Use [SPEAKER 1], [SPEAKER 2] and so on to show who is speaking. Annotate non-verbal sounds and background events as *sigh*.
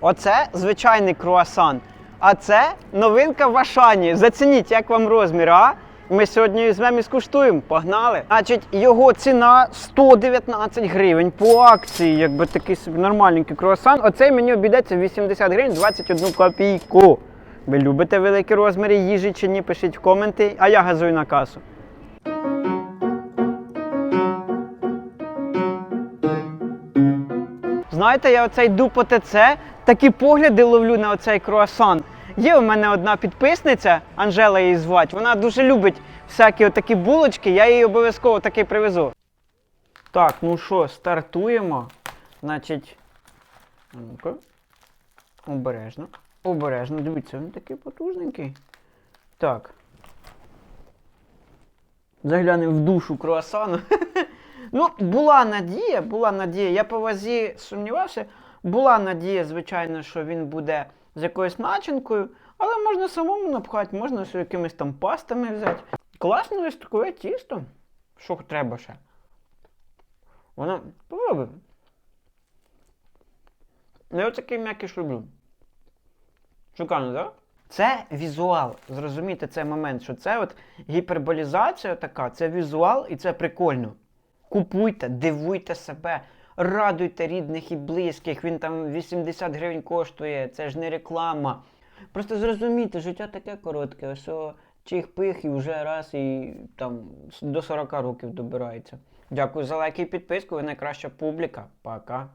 [SPEAKER 1] Оце звичайний круасан. А це новинка в Ашані. Зацініть, як вам розмір, а? Ми сьогодні візьмемо і скуштуємо. Погнали. Значить, його ціна 119 гривень по акції, якби такий собі нормальненький круасан. Оцей мені обійдеться 80 гривень 21 копійку. Ви любите великі розміри їжі чи ні? Пишіть в коменти, а я газую на касу. Знаєте, я оцей йду по ТЦ, такі погляди ловлю на оцей круасан. Є у мене одна підписниця, Анжела її звать, вона дуже любить всякі отакі булочки, я їй обов'язково таки привезу. Так, ну що, стартуємо. Значить. Ну-ка. Обережно. Обережно, дивіться, він такий потужненький. Так. Заглянемо в душу круасану. *laughs* Ну, була надія, була надія. Я по вазі сумнівався. Була надія, звичайно, що він буде з якоюсь начинкою, але можна самому напхати, можна з якимись там пастами взяти. Класне листкове тісто. Що треба ще? Воно. Попробуй. Я такий м'якіш люблю. Шикарно, так? Це візуал. Зрозумійте цей момент, що це от гіперболізація така, це візуал і це прикольно. Купуйте, дивуйте себе, радуйте рідних і близьких. Він там 80 гривень коштує, це ж не реклама. Просто зрозумійте, життя таке коротке, ось о, чих-пих і вже раз і там до 40 років добирається. Дякую за лайки і підписку, ви найкраща публіка. Пока.